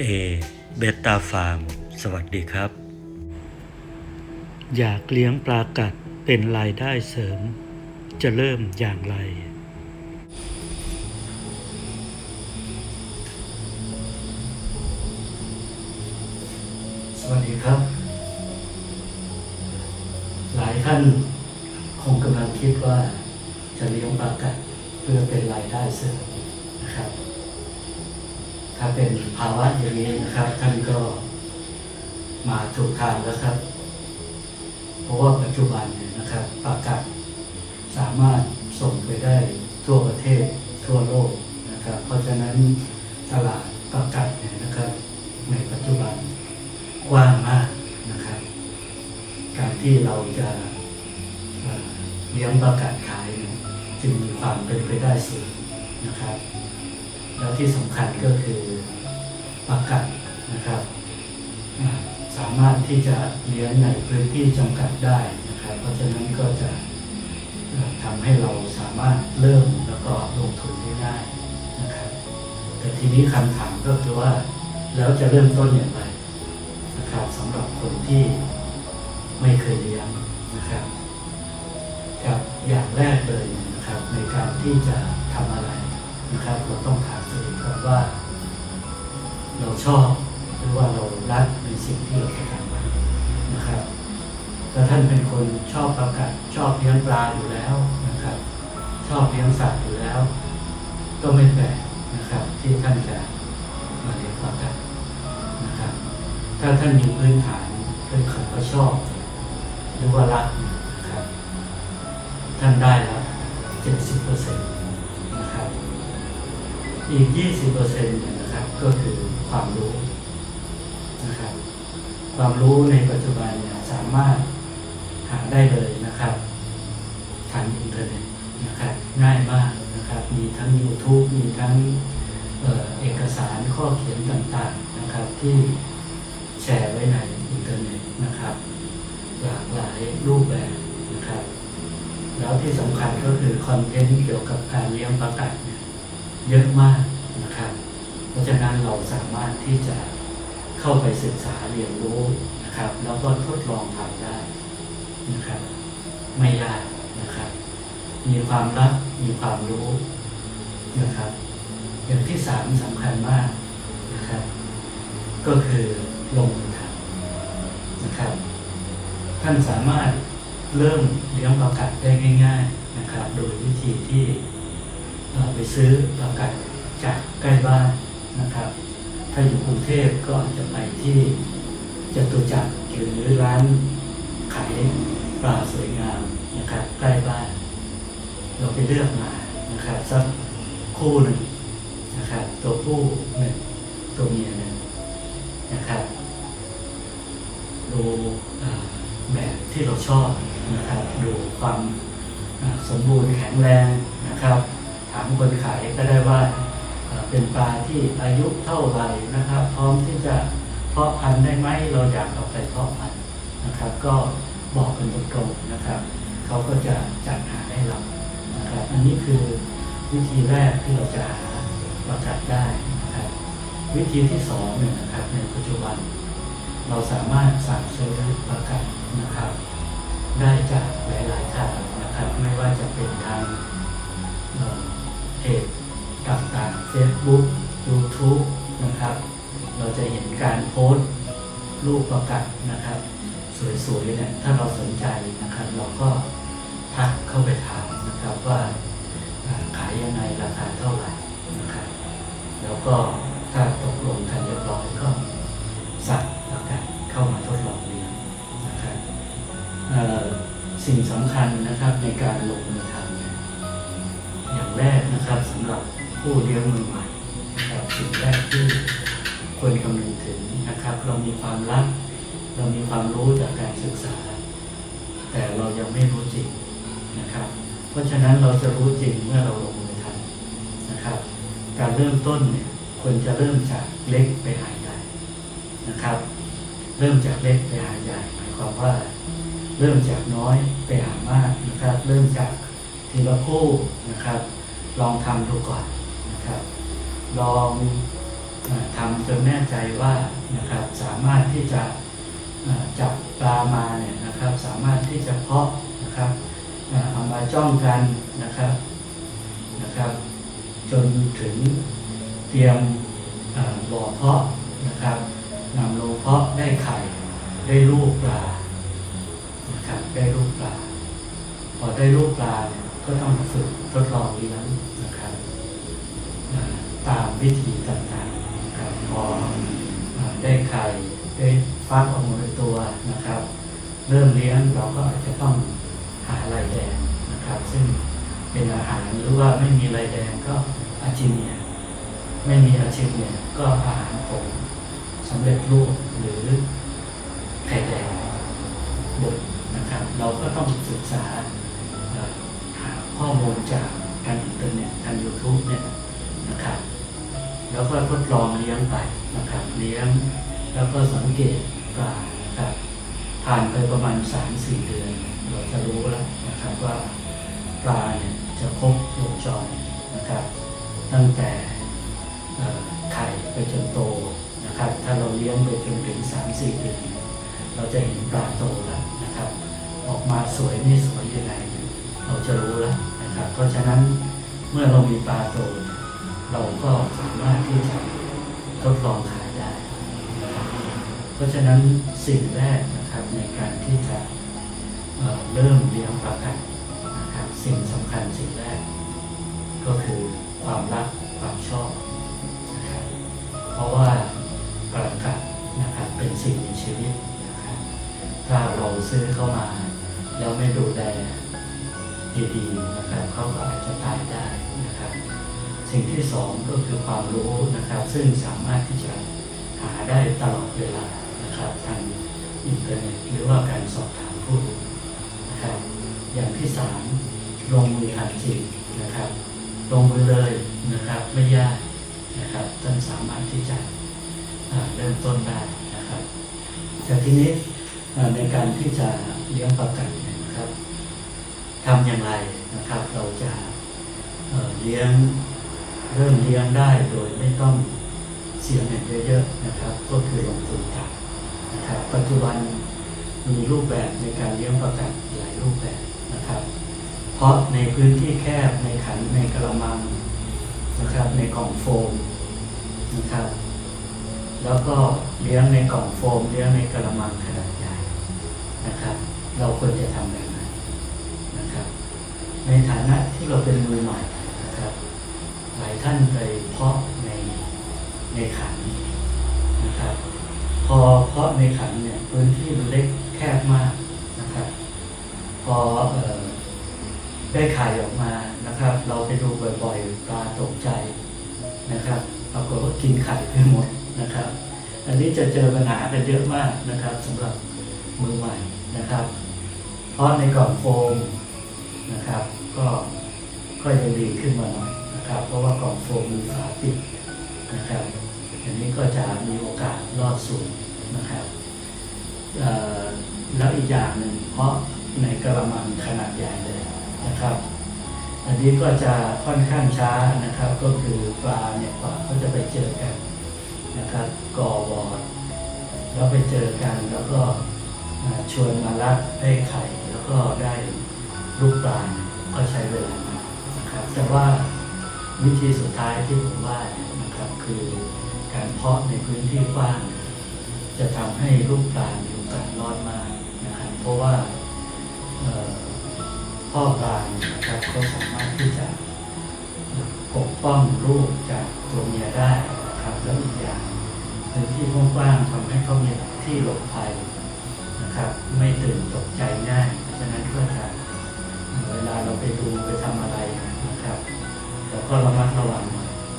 A เบต้าฟาร์ม สวัสดีครับ อยากเลี้ยงปลากัดเป็นรายได้เสริม จะเริ่มอย่างไร สวัสดีครับ หลายท่านคงกำลังคิดว่าจะเลี้ยงปลากัดเพื่อเป็นรายได้เสริมนะครับ ถ้าเป็นภาวะอย่างนี้นะครับ ท่านก็มาถูกทางแล้วครับ เพราะว่าปัจจุบันเนี่ยนะครับปลากัดสามารถส่งไปได้ทั่วประเทศทั่วโลกนะครับ เพราะฉะนั้นตลาดปลากัดเนี่ยนะครับ ในปัจจุบันกว้างมากนะครับ การที่เราจะเลี้ยงปลากัดขาย จึงมีความเป็นไปได้สูงนะครับ แล้วที่สำคัญก็คือปลากัดนะครับ สามารถที่จะเลี้ยงในพื้นที่จำกัดได้นะครับ เพราะฉะนั้นก็จะทำให้เราสามารถเริ่มแล้วก็ลงทุนได้ง่ายนะครับ แต่ทีนี้คำถามก็คือว่าแล้วจะเริ่มต้นอย่างไรนะครับสำหรับคนที่ไม่เคยเลี้ยงนะครับกับอย่างแรกเลยนะครับในการที่จะทำอะไร นะครับเราต้องถามตัวเองก่อนว่า เราชอบหรือว่าเรารักในสิ่งที่เราจะทำไว้นะครับถ้าท่านเป็นคนชอบประกัดชอบเลี้ยงปลาอยู่แล้วนะครับ ชอบเลี้ยงสัตว์อยู่แล้ว ก็ไม่แปลกนะครับ ที่ท่านจะมาเลี้ยงปลากัดนะครับ ถ้าท่านมีพื้นฐานเป็นคำว่าชอบ หรือว่ารักนะครับ ท่านได้แล้วเจ็ดสิบเปอร์เซ็นต์ อีกยี่สิบเนี่ยนะครับ ก็คือความรู้นะครับ ความรู้ในปัจจุบันเนี่ยสามารถหาได้เลยนะครับทางอินเทอร์เน็ตนะครับง่ายมากนะครับ มีทั้ง YouTube มีทั้งเออเอกสารข้อเขียนต่างๆนะครับ ที่แชร์ไว้ในอินเทอร์เน็ตนะครับ หลากหลายรูปแบบนะครับ แล้วที่สำคัญก็คือคอนเทนต์เกี่ยวกับการเลี้ยงปลากัด เยอะมากนะครับ เพราะฉะนั้นเราสามารถที่จะเข้าไปศึกษาเรียนรู้นะครับ แล้วก็ทดลองทำได้นะครับ ไม่ยากนะครับ มีความรักมีความรู้นะครับ อย่างที่สามสำคัญมากนะครับ ก็คือลงมือทำนะครับ ท่านสามารถเริ่มเลี้ยงปลากัดได้ง่าย ๆนะครับ โดยวิธีที่ ซื้อปลากัดจากใกล้บ้านนะครับ ถ้าอยู่กรุงเทพก็อาจจะไปที่จตุจักรหรือร้านขายปลาสวยงามนะครับใกล้บ้าน เราไปเลือกมานะครับสักคู่หนึ่งนะครับตัวผู้หนึ่งตัวเมียหนึ่งนะครับดูแบบที่เราชอบนะครับดูความสมบูรณ์แข็งแรงนะครับ ถามคนขายก็ได้ว่าเป็นปลาที่อายุเท่าไหร่นะครับ พร้อมที่จะเพาะพันธุ์ได้ไหมเราอยากเอาไปเพาะพันธุ์นะครับ ก็บอกกันตรงๆนะครับ เขาก็จะจัดหาให้เรานะครับอันนี้คือวิธีแรกที่เราจะหาประกัดได้นะครับ วิธีที่สองเนี่ยนะครับในปัจจุบัน เราสามารถสั่งซื้อประกันนะครับ ได้จากหลายๆทางนะครับ ไม่ว่าจะเป็นทาง เพจต่างๆ Facebook YouTube นะครับ เราจะเห็นการโพสต์รูปประกันนะครับ สวยๆเนี่ยถ้าเราสนใจนะครับ เราก็ทักเข้าไปถามนะครับว่าขายยังไงราคาเท่าไหร่นะครับ แล้วก็ถ้าตกลงกันเรียบร้อยก็สั่งประกันเข้ามาทดลองเรียนนะครับสิ่งสำคัญนะครับในการล ผู้เลี้ยงมือใหม่นะครับสิ่งแรกที่ควรคำนึงถึงนะครับ เรามีความรัก เรามีความรู้จากการศึกษา แต่เรายังไม่รู้จริงนะครับ เพราะฉะนั้นเราจะรู้จริงเมื่อเราลงมือทำนะครับ การเริ่มต้นเนี่ยควรจะเริ่มจากเล็กไปหาใหญ่นะครับ เริ่มจากเล็กไปหาใหญ่หมายความว่า เริ่มจากน้อยไปหามากนะครับ เริ่มจากทีละคู่นะครับ ลองทำดูก่อน นะครับลองทำจนแน่ใจว่านะครับสามารถที่จะจับปลามาเนี่ยนะครับสามารถที่จะเพาะนะครับเอามาจ้องกันนะครับนะครับ จนถึงเตรียมอ่าบ่อเพาะนะครับนำลงเพาะได้ไข่ได้ลูกปลานะครับได้ลูกปลา พอได้ลูกปลาเนี่ยก็ต้องฝึกทดลองเลี้ยงนะครับอ่า ตามวิธีต่างๆครับพอได้ไข่ได้ฟักออกมาเป็นตัวนะครับ เริ่มเลี้ยงเราก็อาจจะต้องหาลายแดงนะครับ ซึ่งเป็นอาหารหรือว่าไม่มีลายแดงก็อาจิเนียไม่มีอาชิเนียก็อาหารผงสำเร็จรูปหรือไข่แดงบดนะครับ เราก็ต้องศึกษาหาข้อมูลจาก แล้วก็ทดลองเลี้ยงไปนะครับเลี้ยง แล้วก็สังเกตปลานะครับผ่านไปประมาณ3-4เดือน เราจะรู้แล้วนะครับว่าปลาเนี่ยจะครบวงจรนะครับ ตั้งแต่ไข่ไปจนโตนะครับ ถ้าเราเลี้ยงไปจนถึง3-4เดือนเราจะเห็นปลาโตแล้วนะครับ ออกมาสวยไม่สวยยังไงเราจะรู้แล้วนะครับ เพราะฉะนั้นเมื่อเรามีปลาโต เราก็สามารถที่จะทดลองขายได้นะครับเพราะฉะนั้นสิ่งแรกนะครับในการที่จะเเริ่มเลี้ยงปลากัดนะครับสิ่งสำคัญสิ่งแรก ก็คือความรักความชอบนะครับเพราะว่าปลากัดนะครับเป็นสิ่งมีชีวิตนะครับถ้าเราซื้อเข้ามาแล้วไม่ดูแลดีๆนะครับเขาก็อาจจะตายได้นะครับ สิ่งที่สองก็คือความรู้นะครับ ซึ่งสามารถที่จะหาได้ตลอดเวลานะครับทางอินเทอร์เน็ตหรือว่าการสอบถามผู้รู้นะครับ อย่างที่สามลงมือทำจริงนะครับ ลงมือเลยนะครับไม่ยากนะครับท่านสามารถที่จะเริ่มต้นได้นะครับแต่ทีนี้ในการที่จะเลี้ยงปลากันนะครับทำอย่างไรนะครับ เราจะเอ่อเลี้ยง เริ่มเลี้ยงได้โดยไม่ต้องเสียเงินเยอะๆนะครับ ก็คือลงทุนต่ำนะครับ ปัจจุบันมีรูปแบบในการเลี้ยงปลากัดหลายรูปแบบนะครับ เพราะในพื้นที่แคบในขันในกระมังนะครับ ในกล่องโฟมนะครับ แล้วก็เลี้ยงในกล่องโฟม เลี้ยงในกระมังขนาดใหญ่นะครับ เราควรจะทำแบบไหนนะครับ ในฐานะที่เราเป็นมือใหม่ หลายท่านเคยเพาะในในขันนะครับ พอเพาะในขันเนี่ยพื้นที่มันเล็กแคบมากนะครับ พอออได้ไข่ออกมานะครับ เราไปดูบ่อยๆปลาตกใจนะครับปรากฏว่ากินไข่ไปหมดนะครับ อันนี้จะเจอปัญหากันเยอะมากนะครับสำหรับมือใหม่นะครับ เพราะในกล่องโฟมนะครับ ก็ก็ยังดีขึ้นมาหน่อย นะครับ เพราะว่ากล่องโฟมมีฝาปิดนะครับ อันนี้ก็จะมีโอกาสรอดสูงนะครับแล้วอีกอย่างหนึ่งเพราะในกระมังขนาดใหญ่เลยนะครับ อันนี้ก็จะค่อนข้างช้านะครับ ก็คือปลาเนี่ยกว่าเขาจะไปเจอกันนะครับก่อบอดแล้วไปเจอกันแล้วก็ชวนมารับได้ไข่ แล้วก็ได้ลูกปลาก็ใช้เวลานะครับ แต่ว่า วิธีสุดท้ายที่ผมว่านะครับคือการเพาะในพื้นที่กว้าง จะทำให้ลูกปลามีโอกาสรอดมากนะครับเพราะว่าพ่อพ่อปลานนะครับก็สามารถที่จะปกป้องลูกจากตัวเมียได้นะครับแล้วอีกอย่างพื้นที่กว้างๆทำให้เขามีที่หลบภัยนะครับ ไม่ตื่นตกใจง่าย เพราะฉะนั้นก็จะเวลาเราไปดูไปทำอะไรนะครับ เราก็ระมัดระวัง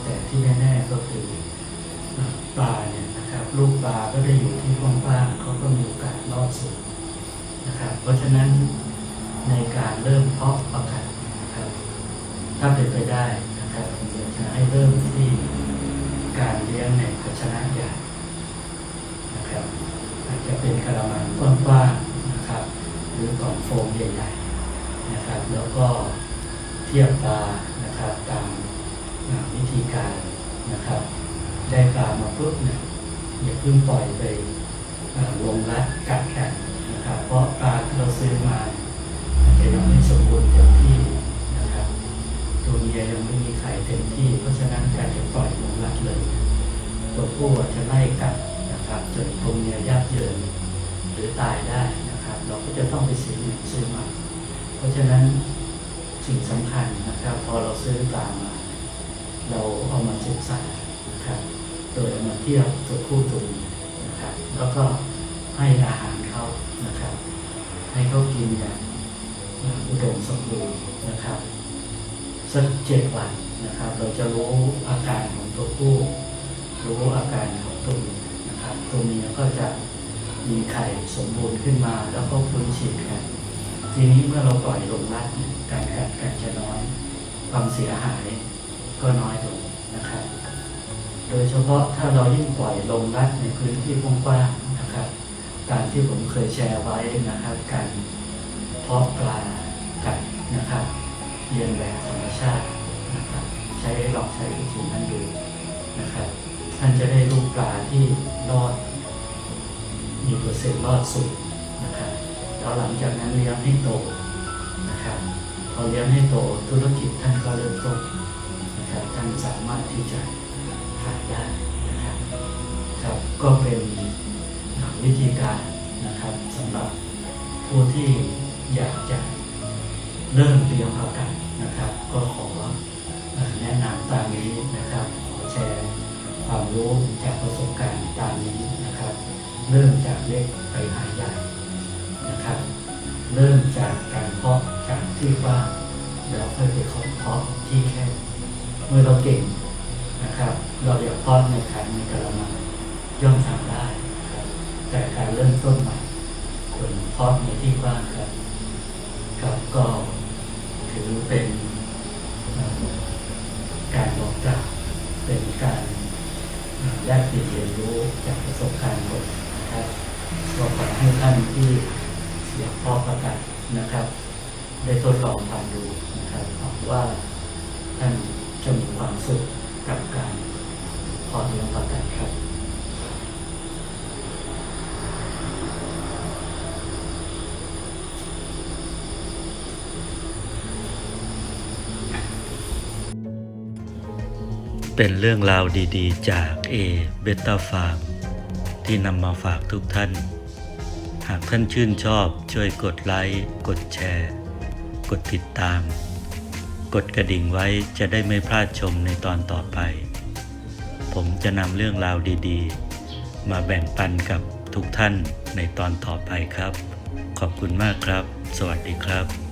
แต่ที่แน่ๆก็คือปลาเนี่ยนะครับลูกปลาก็ได้อยู่ที่กว้างๆเขาก็มีโอกาสรอดสูงนะครับ เพราะฉะนั้นในการเริ่มเพาะปลากัดนะครับ ถ้าเป็นไปได้นะครับผมอยากจะให้เริ่มที่การเลี้ยงในภาชนะใหญ่นะครับอาจจะเป็นกระมังกว้างๆนะครับ หรือกล่องโฟมใหญ่ๆนะครับ แล้วก็เทียบปลา นะครับตามวิธีการนะครับ ได้ปลามาปุ๊บเนี่ยอย่าเพิ่งปล่อยไปลงรัดกัดกันนะครับ เพราะปลาที่เราซื้อมาอาจจะยังไม่สมบูรณ์เต็มที่นะครับ ตัวเมียยังไม่มีไข่เต็มที่ เพราะฉะนั้นการจะปล่อยลงรัดเลย ตัวผู้อาจจะไล่กัดนะครับจนตัวเมียยับเยินหรือตายได้นะครับ เราก็จะต้องไปซื้อใหม่ซื้อใหม่เพราะฉะนั้น สิ่งสำคัญนะครับ พอเราซื้อปลามา เราเอามาศึกษานะครับ โดยมาเทียบตัวผู้ตัวนะครับ แล้วก็ให้อาหารเขานะครับ ให้เขากินอย่างอุดมสมบูรณ์นะครับสักเจ็ดวันนะครับ เราจะรู้อาการของตัวผู้รู้อาการของตัวเมียนะครับ ตัวเมียก็จะมีไข่สมบูรณ์ขึ้นมาแล้วก็ฟื้นฉีดกัน ทีนี้เมื่อเราปล่อยลงรัดการกัดกันจะน้อย ความเสียหายก็น้อยลงนะครับ โดยเฉพาะถ้าเรายิ่งปล่อยลงรัดในพื้นที่กว้างๆนะครับ การที่ผมเคยแชร์ไว้นะครับการเพาะปลากัดนะครับเรียนแบบธรรมชาตินะครับใช้ลองใช้วิธีนั้นดูนะครับ ท่านจะได้ลูกปลาที่รอด มีเปอร์เซ็นต์รอดสูง พอหลังจากนั้นเลี้ยงให้โตนะครับ พอเลี้ยงให้โตธุรกิจท่านก็เริ่มต้นนะครับท่านสามารถที่จะขายได้นะครับครับก็เป็นวิธีการนะครับสำหรับผู้ที่อยากจะเริ่มเลี้ยงเอากันนะครับก็ ริ่มจากการเพาะจากที่ว่างแล้วค่อยไปเพาะที่แคบเมื่อเราเก่งนะครับ เราอยากเพาะในขันในกระมังย่อมทำได้ครับแต่การเริ่มต้นใหม่ควรเพาะในที่กว้างครับครับก็ถือเป็นการบอกกล่าวเป็นการแลกเปลี่ยนเรียนรู้จากประสบการณ์นะครับก็ขอให้ท่านที่ อยากเพาะประกาศนะครับ ได้ทดลองทำดูนะครับหวังว่าท่านจะมีความสุขกับการพอเลี้ยงประกันครับเป็นเรื่องราวดีๆ จาก A b e t a Farm ที่นำมาฝากทุกท่าน หากท่านชื่นชอบช่วยกดไลค์ กดแชร์ กดติดตาม กดกระดิ่งไว้จะได้ไม่พลาดชมในตอนต่อไป ผมจะนำเรื่องราวดีๆ มาแบ่งปันกับทุกท่านในตอนต่อไปครับ ขอบคุณมากครับ สวัสดีครับ